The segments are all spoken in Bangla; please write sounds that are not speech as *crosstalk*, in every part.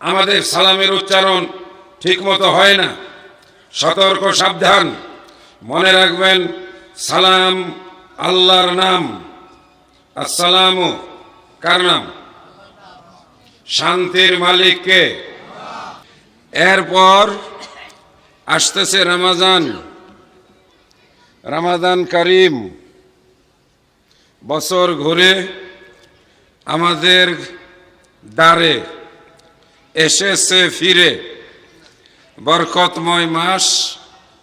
আমাদের সালামের উচ্চারণ ঠিকমতো হয় না। সতর্ক, সাবধান। মনে রাখবেন, সালাম আল্লাহর নাম। আসসালামু, কার নাম? শান্তির মালিককে। এরপর আসতেছে রমাজান। রমাদান করিম। বছর ঘুরে আমাদের দ্বারে এসেছে ফিরে। বরকতময় মাস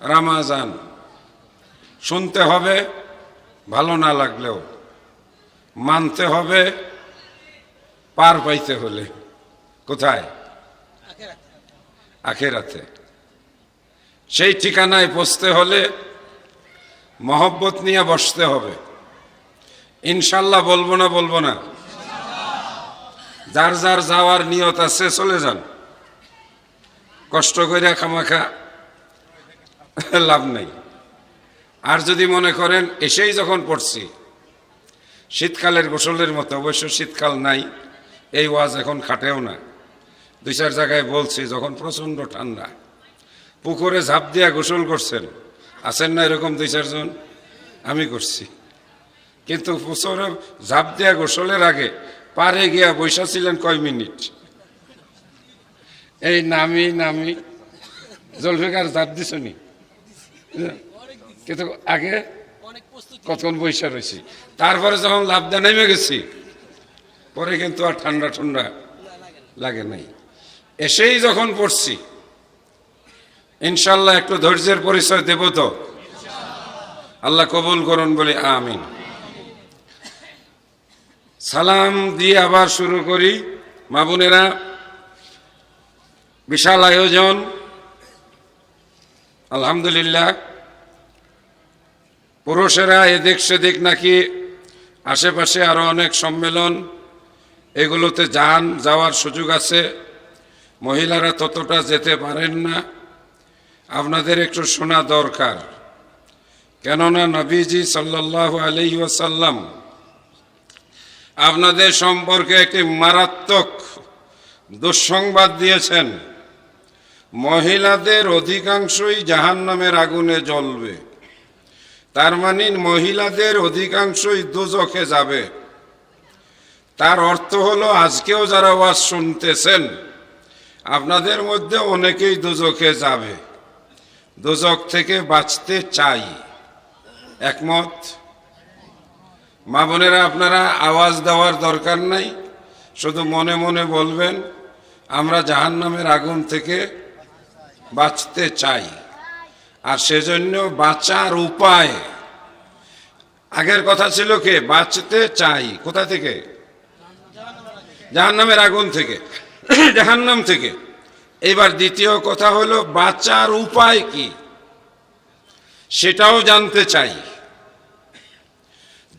রামাজান। শুনতে হবে, ভালো না লাগলেও। মানতে হবে, পার পাইতে হলে। কোথায়? আখেরাতে। সেই ঠিকানায় পৌঁছতে হলে মহব্বত নিয়ে বসতে হবে। ইনশাল্লাহ বলব না বলব না। যার যার যাওয়ার নিয়ত আছে, চলে যান। কষ্ট করে খামাখা লাভ নাই। আর যদি মনে করেন, এসেই যখন পড়ছি, শীতকালের গোসলের মতো, অবশ্য শীতকাল নাই, এই ওয়াজ এখন খাটেও না। দুই চার জায়গায় বলছি, যখন প্রচণ্ড ঠান্ডা, পুকুরে ঝাঁপ দিয়া গোসল করছেন, আছেন না এরকম দুই চারজন? আমি করছি। কিন্তু পুকুরে ঝাঁপ দিয়া গোসলের আগে পারে গিয়া বৈশা ছিলেন কয় মিনিট? এই নামি নামি। জলফিকার ঝাঁপ দিছনি? কিন্তু আগে কতক্ষণ বৈশা রয়েছি তারপরে যখন লাভদা নেমে গেছি, পরে কিন্তু আর ঠান্ডা ঠান্ডা লাগে নাই। এসেই যখন পড়ছি ইনশাল্লাহ একটু ধৈর্যের পরিচয় দেব তো? আল্লাহ কবুল করুন বলে, আমিন। সালাম দিয়ে আবার শুরু করি। মা বোনেরা, বিশাল আয়োজন। আলহামদুলিল্লাহ। পুরুষেরা এদিক সেদিক নাকি আশেপাশে আরও অনেক সম্মেলন, এগুলোতে যান যাওয়ার সুযোগ আছে। মহিলারা ততটা যেতে পারেন না। আপনাদের একটু শোনা দরকার। কেননা নবীজি সাল্লাহ আলহি ওয়াসাল্লাম আপনাদের সম্পর্কে একটি মারাত্মক দুঃসংবাদ দিয়েছেন। মহিলাদের অধিকাংশই জাহান্নামের আগুনে জ্বলবে। তার মানে মহিলাদের অধিকাংশই দুজখে যাবে। তার অর্থ হলো, আজকেও যারা ওয়াজ শুনতেছেন, আপনাদের মধ্যে অনেকেই দুজখে যাবে। দুজক থেকে বাঁচতে চাই। একমত? মা বোনেরা, আপনারা আওয়াজ দেওয়ার দরকার নাই। শুধু মনে মনে বলবেন, আমরা জাহান্নামের আগুন থেকে বাঁচতে চাই। আর সেজন্য বাঁচার উপায়। আগের কথা ছিল কে? বাঁচতে চাই। কোথা থেকে? জাহান্নামের আগুন থেকে। *coughs* জাহান্নাম থেকে। এবার দ্বিতীয় কথা হলো, বাঁচার উপায় কি? সেটাও জানতে চাই।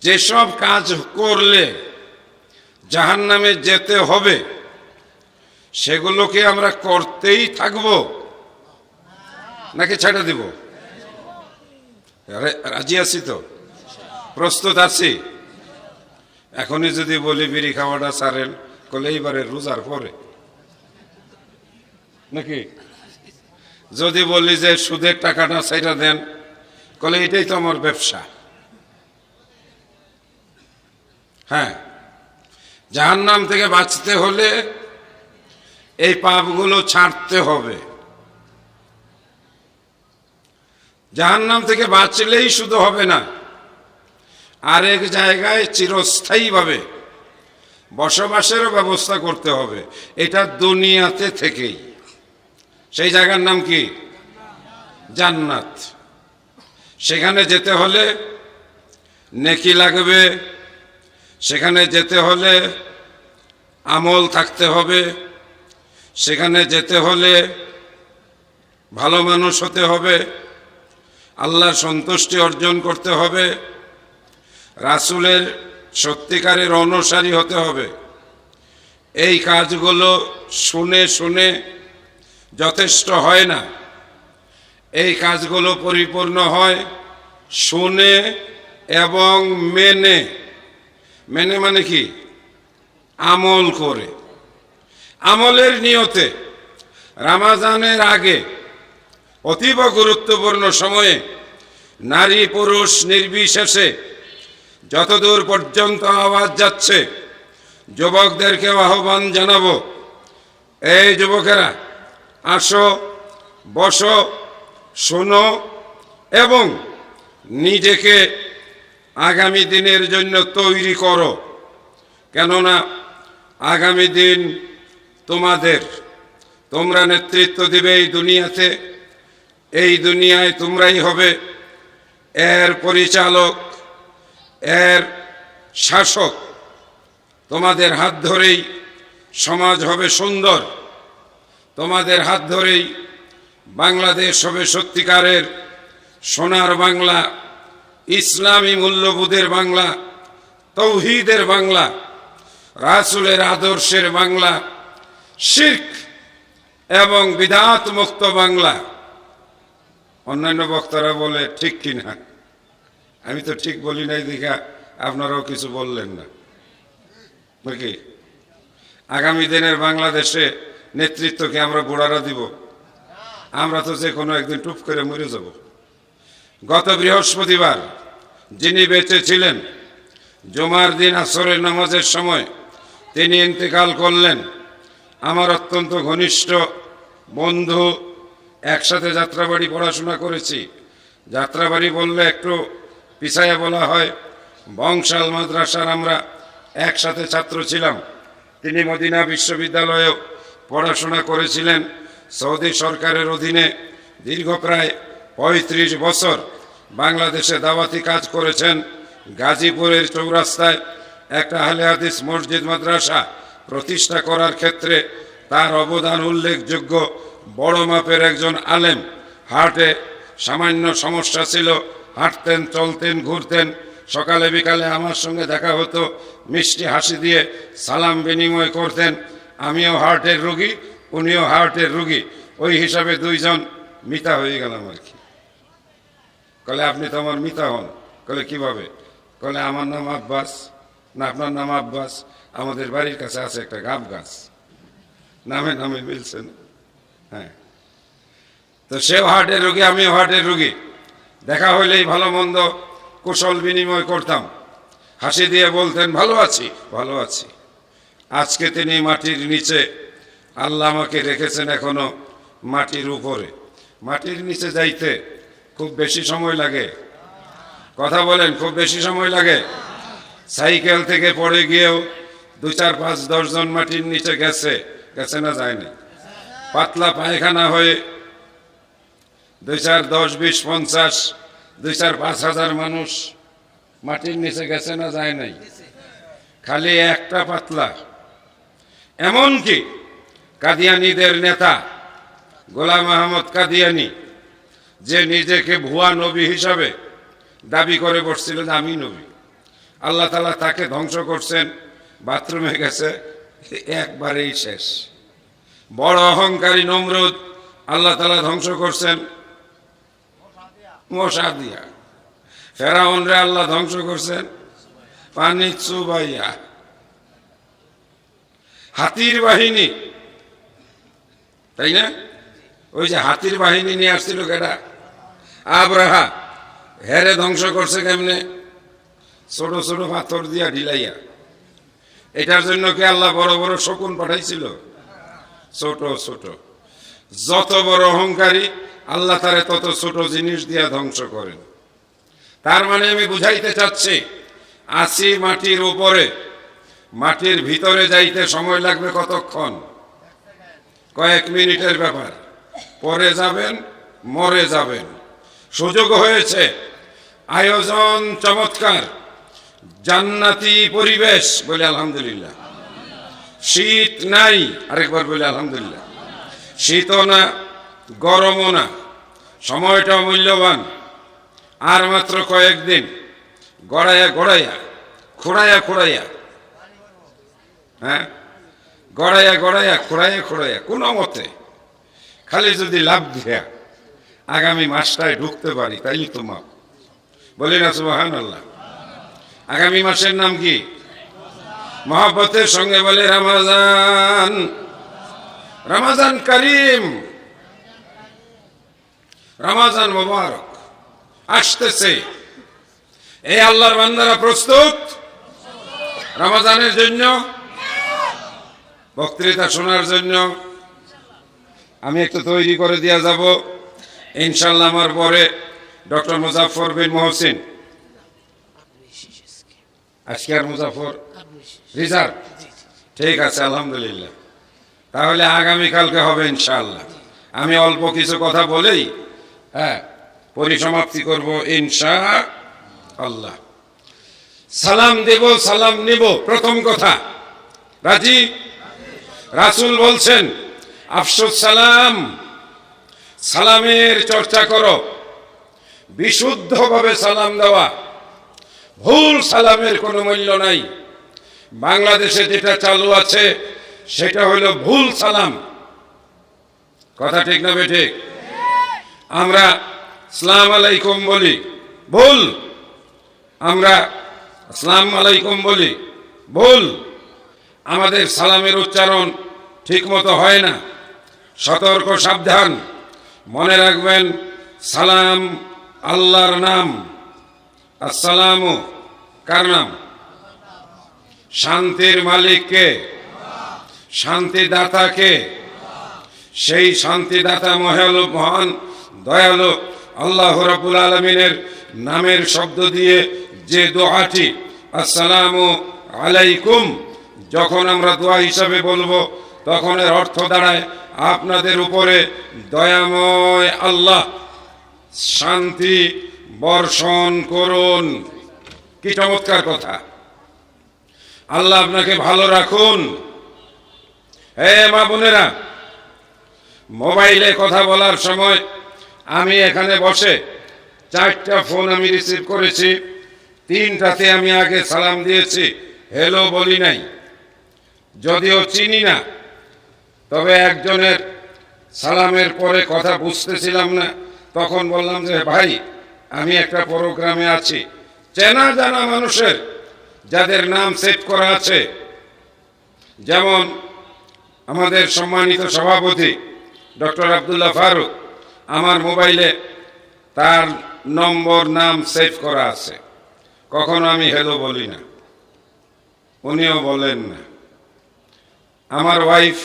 যেসব কাজ করলে জাহান্নামে যেতে হবে, সেগুলোকে আমরা করতেই থাকব। নাকি ছেড়ে দিব? রাজি আছি তো? প্রস্তুত আছি। এখনই যদি বলি বিড়ি খাওয়াটা সারেন, কলে এইবারে রোজার পরে। নাকি? যদি বলি যে সুদের টাকাটা সেটা দেন, কলে এটাই তো আমার ব্যবসা। হ্যাঁ জাহান্নাম থেকে বাঁচতে হলে এই পাপগুলো ছাড়তে হবে। জাহান্নাম থেকে বাঁচলেই শুধু হবে না, আরেক জায়গায় চিরস্থায়ীভাবে বসবাসেরও ব্যবস্থা করতে হবে, এটা দুনিয়াতে থেকেই। সেই জায়গার নাম কি? জান্নাত। সেখানে যেতে হলে নেকি লাগবে সেখানে যেতে হলে আমল থাকতে হবে। সেখানে যেতে হলে ভালো মানুষ হতে হবে। আল্লাহর সন্তুষ্টি অর্জন করতে হবে। রাসুলের সত্যিকারের অনুসারী হতে হবে। এই কাজগুলো শুনে শুনে যথেষ্ট হয় না। এই কাজগুলো পরিপূর্ণ হয় শুনে এবং মেনে। মেনে মানে কি? আমল করে। আমলের নিয়তে রামাজানের আগে অতীব গুরুত্বপূর্ণ সময়ে নারী পুরুষ নির্বিশেষে যতদূর পর্যন্ত আওয়াজ যাচ্ছে যুবকদেরকে আহ্বান জানাব, এই যুবকেরা, আসো, বসো, শোনো এবং নিজেকে আগামী দিনের জন্য তৈরি করো। কেননা আগামী দিন তোমাদের, তোমরা নেতৃত্ব দিবে এই দুনিয়াতে। এই দুনিয়ায় তোমরাই হবে এর পরিচালক, এর শাসক। তোমাদের হাত ধরেই সমাজ হবে সুন্দর। তোমাদের হাত ধরেই বাংলাদেশ হবে সত্যিকারের সোনার বাংলা। ইসলামী মূল্যবোধের বাংলা, তৌহিদের বাংলা, রাসুলের আদর্শের বাংলা শিখ এবং বিধাত মুক্ত বাংলা। অন্যান্য বক্তারা বলে, ঠিক কিনা? আমি তো ঠিক বলি নাই দেখা, আপনারাও কিছু বললেন না। নাকি আগামী দিনের বাংলাদেশে নেতৃত্বকে আমরা বুড়ারা দিব। আমরা তো যে কোনো একদিন টুপ করে মরে যাব। গত বৃহস্পতিবার যিনি বেঁচে ছিলেন, জুমার দিন আসরের নামাজের সময় তিনি ইন্তেকাল করলেন। আমার অত্যন্ত ঘনিষ্ঠ বন্ধু, একসাথে যাত্রাবাড়ি পড়াশোনা করেছি। যাত্রাবাড়ি বললে একটু পিছাইয়া বলা হয়, বংশাল মাদ্রাসার আমরা একসাথে ছাত্র ছিলাম। তিনি মদিনা বিশ্ববিদ্যালয়েও পড়াশোনা করেছিলেন। সৌদি সরকারের অধীনে দীর্ঘ প্রায় পঁয়ত্রিশ বছর বাংলাদেশে দাওয়াতি কাজ করেছেন গাজীপুরের চৌরাস্তায় একটা আহলে হাদিস মসজিদ মাদ্রাসা প্রতিষ্ঠা করার ক্ষেত্রে তার অবদান উল্লেখযোগ্য। বড় মাপের একজন আলেম। হার্টে সামান্য সমস্যা ছিল, হাঁটতেন, চলতেন, ঘুরতেন। সকালে, বিকালে আমার সঙ্গে দেখা হতো, মিষ্টি হাসি দিয়ে সালাম বিনিময় করতেন। আমিও হার্টের রুগী, উনিও হার্টের রুগী। ওই হিসাবে দুইজন মিতা হয়ে গেলাম আর কি। কলে আপনি তো আমার মিতা হন। কলে কীভাবে? কলে আমার নাম আব্বাস। না, আপনার নাম আব্বাস। আমাদের বাড়ির কাছে আছে একটা গাব গাছ। নামে নামে মিলছে না। হ্যাঁ। তো সেও হার্টের রুগী, আমিও হার্টের রুগী। দেখা হইলেই ভালো মন্দ কুশল বিনিময় করতাম। হাসি দিয়ে বলতেন, ভালো আছি ভালো আছি। আজকে তিনি মাটির নিচে, আল্লাহ আমাকে রেখেছেন এখনও মাটির উপরে। মাটির নিচে যাইতে খুব বেশি সময় লাগে। কথা বলেন, খুব বেশি সময় লাগে। সাইকেল থেকে পড়ে গিয়েও দু চার পাঁচ দশজন মাটির নিচে গেছে গেছে না যায়নি। পাতলা পায়খানা হয়ে দুই চার দশ, বিশ, পঞ্চাশ দুই চার পাঁচ হাজার মানুষ মাটির নিচে গেছে না যায় নাই। খালি একটা পাতলা। এমনকি কাদিয়ানিদের নেতা গোলাম আহমদ কাদিয়ানি যে নিজেকে ভুয়া নবী হিসাবে দাবি করে বসছিল যে আমি নবী। আল্লাহ তালা তাকে ধ্বংস করছেন, বাথরুমে গেছে, একবারেই শেষ। বড় অহংকারী নমরুদ আল্লাহ তালা ধ্বংস করছেন। মশা দিয়া। ফেরাউনরে আল্লাহ ধ্বংস করছেন। পানি চুবাইয়া। হাতির বাহিনী। তাই না? ওই যে হাতির বাহিনী নিয়ে আসছিল কেটা আবরাহা, হেরে ধ্বংস করছে কেমনে? ছোট ছোট পাথর দিয়া ঢিলাইয়া। এটার জন্য কি আল্লাহ বড় বড় শকুন পাঠাইছিল? ছোট ছোট। যত বড় অহংকারী, আল্লাহ তারে তত ছোট জিনিস দিয়া ধ্বংস করেন। তার মানে আমি বুঝাইতে চাচ্ছি আসি মাটির উপরে। মাটির ভিতরে যাইতে সময় লাগবে কতক্ষণ? কয়েক মিনিটের ব্যাপার। পরে যাবেন, মরে যাবেন। সুযোগ হয়েছে। আয়োজন চমৎকার। জান্নাতি পরিবেশ বলে আলহামদুলিল্লাহ। শীত নাই, আরেকবার বলে আলহামদুলিল্লাহ। শীতও না, গরমও না। সময়টা মূল্যবান। আর মাত্র কয়েকদিন। গড়াইয়া গড়াইয়া খোড়াইয়া খোড়াইয়া হ্যাঁ? গড়াইয়া গড়াইয়া খোড়াইয়া খোড়াইয়া কোনো মতে। খালি যদি লাভ দিয়া আগামী মাসটায় ঢুকতে পারি, তাই তো মাপ বলি না সুবাহান আল্লাহ আগামী মাসের নাম কি? মহাব্বতের সঙ্গে বলে রামাজান। রমাজান করিম। রমাজান মোবারক। আসতেছে। এই আল্লাহর বান্দারা প্রস্তুত? রমাজানের জন্য? বক্তৃতা শোনার জন্য? আমি একটু তৈরি করে দেওয়া যাব। ইনশাল্লাহ আমার পরে ডক্টর মুজাফর বিন মহসিন। আজকে আর মুজাফর রিজার্ভ? ঠিক আছে, আলহামদুলিল্লাহ। তাহলে আগামীকালকে হবে ইনশাল্লাহ আমি অল্প কিছু কথা বলেই হ্যাঁ পরিসমাপ্তি করব ইনশা আল্লাহ সালাম দেব, সালাম নিব, প্রথম কথা। রাজি? রাসূল বলছেন আফসোস, সালাম। সালামের চর্চা করো। বিশুদ্ধভাবে সালাম দেওয়া। ভুল সালামের কোনো মূল্য নাই। বাংলাদেশে যেটা চালু আছে, সেটা হলো ভুল সালাম। কথা ঠিক না ঠিক আমরা সালাম আলাইকুম বলি। ভুল। আমরা সালাম আলাইকুম বলি। ভুল। আমাদের সালামের উচ্চারণ ঠিক মতো হয় না। সতর্ক, সাবধান। মনে রাখবেন, সালাম আল্লাহর নাম। আসসালামু, কার নাম? শান্তির মালিককে শান্তিদাতাকে সেই শান্তিদাতা মহালু মহান, দয়ালু আল্লাহ রাবুল আলমিনের নামের শব্দ দিয়ে যে দোয়াটি, আসসালামু আলাইকুম, যখন আমরা দোয়া হিসাবে বলব, তখন এর অর্থ দাঁড়ায় আপনাদের উপরে দয়াময় আল্লাহ শান্তি বর্ষণ করুন। কি চমৎকার কথা। আল্লাহ আপনাকে ভালো রাখুন। হে মা বোনেরা, মোবাইলে কথা বলার সময় আমি এখানে বসে চারটা ফোন আমি রিসিভ করেছি। তিনটাতে আমি আগে সালাম দিয়েছি। হ্যালো বলি নাই। যদিও চিনি না তবে একজনের সালামের পরে কথা বুঝতেছিলাম না। তখন বললাম যে, ভাই, আমি একটা প্রোগ্রামে আছি। চেনা জানা মানুষের যাদের নাম সেট করা আছে, যেমন আমাদের সম্মানিত সভাপতি ডক্টর আবদুল্লাহ ফারুক, আমার মোবাইলে তার নম্বর, নাম সেভ করা আছে। কখনো আমি হেলো বলি না, উনিও বলেন না। আমার ওয়াইফ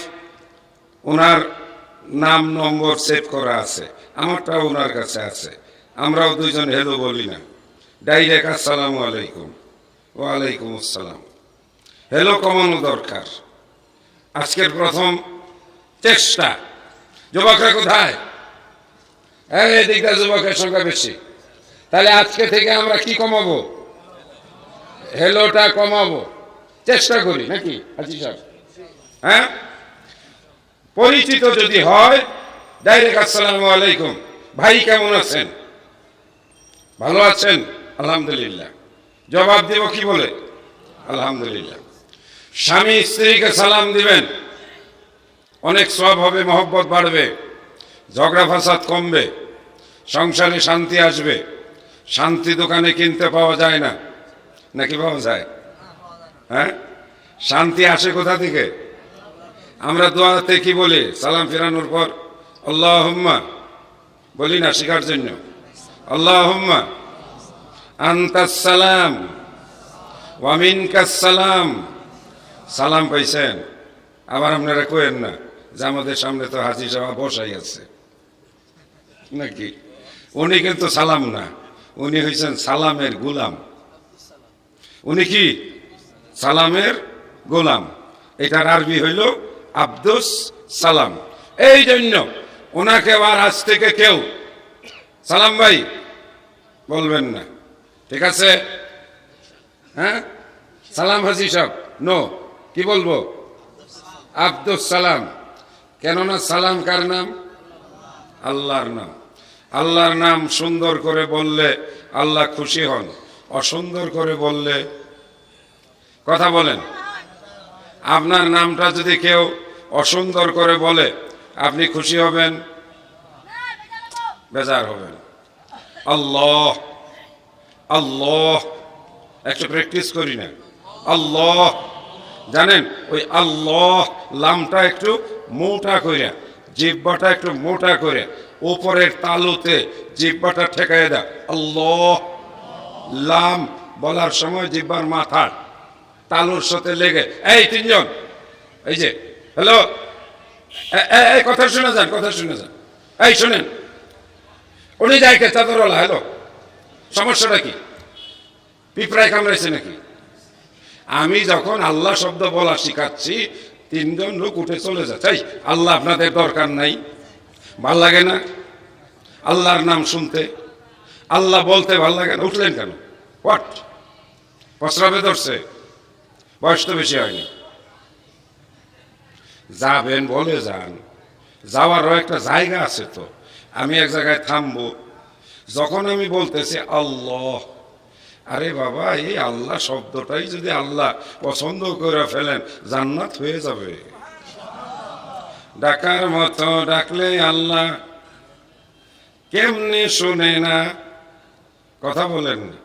ওনার নাম নম্বর সেভ করা আছে। আমারটাও ওনার কাছে আছে। আমরাও দুজন হেলো বলি না। ডাইরেক্ট আসসালামু আলাইকুম। ওয়ালাইকুম আসসালাম। হেলো কমানো দরকার। আজকের প্রথম চেষ্টা। যুবকরা কোথায়? এই এদিকটা যুবকের সংখ্যা বেশি। তাহলে আজকে থেকে আমরা কি কমাবো? হেলোটা কমাবো। চেষ্টা করি, নাকি? হাজি সাহেব? হ্যাঁ? পরিচিত যদি হয়, ডাইরেক্ট আসসালামু আলাইকুম। ভাই, কেমন আছেন? ভালো আছেন? আলহামদুলিল্লাহ। জবাব দেব কি বলে? আলহামদুলিল্লাহ। স্বামী স্ত্রীকে সালাম দিবেন। অনেক সব হবে, মহব্বত বাড়বে, ঝগড়া ফাসাদ কমবে, সংসারে শান্তি আসবে। শান্তি দোকানে কিনতে পাওয়া যায় না। নাকি পাওয়া যায়? হ্যাঁ? শান্তি আসে কোথা থেকে? আমরা দোয়াতে কি বলি? সালাম ফেরানোর পর আল্লাহ হুম্মা বলি না শিখার জন্য। আল্লাহ হুম্মা আন্তাসালাম ওয়ামিন সালাম সালাম পাইছেন? আবার আপনারা কোয়েন না যে আমাদের সামনে তো হাজি সাহেব বসাই আছে। নাকি? উনি কিন্তু সালাম না। উনি হয়েছেন সালামের গোলাম। উনি কি? সালামের গোলাম। এটার আরবি হইল আব্দুস সালাম। এই জন্য ওনাকে আবার আজ থেকে কেউ সালাম ভাই, বলবেন না। ঠিক আছে? হ্যাঁ? সালাম হাজি সাহেব, নো, কি বলব? আব্দুস সালাম। কেননা সালাম কার নাম? আল্লাহর নাম। আল্লাহর নাম সুন্দর করে বললে আল্লাহ খুশি হন, অসুন্দর করে বললে কথা বলেন। আপনার নামটা যদি কেউ অসুন্দর করে বলে, আপনি খুশি হবেন? বেজার হবেন। আল্লাহ আল্লাহ, একটু প্র্যাকটিস করি না। আল্লাহ, জানেন, ওই আল্লাহ লামটা একটু মোটা কইরা জিব্বাটা একটু মোটা করে উপরের তালুতে জিব্বাটা ঠেকাই দাও আল্লাহ, লাম বলার সময় জিব্বার মাথা তালুর সাথে লেগে, এই তিনজন, এই যে হ্যালো? কথা শুনে যান, কথা শুনে যান। এই, শোনেন। উনি কে চাদরওয়ালা হ্যালো? সমস্যাটা কি? পিঁপড়ায় কামড়াইছে নাকি? আমি যখন আল্লাহ শব্দ বলা শিখাচ্ছি, তিনজন লোক উঠে চলে যাচ্ছে। আল্লাহ আপনাদের দরকার নাই। ভালো লাগে না? আল্লাহর নাম শুনতে। আল্লাহ বলতে ভালো লাগে না। উঠলেন কেন? হোয়াট? প্রস্রাবে ধরছে। বয়স তো বেশি হয়নি। যাবেন বলে যান। যাওয়ারও একটা জায়গা আছে তো। আমি এক জায়গায় থামবো। যখন আমি বলতেছি আল্লাহ, আরে বাবা, এই আল্লাহ শব্দটাই যদি আল্লাহ পছন্দ করে ফেলেন, জান্নাত হয়ে যাবে। ডাকার মতো ডাকলে আল্লাহ। কেমনে শুনে না? কথা বলেন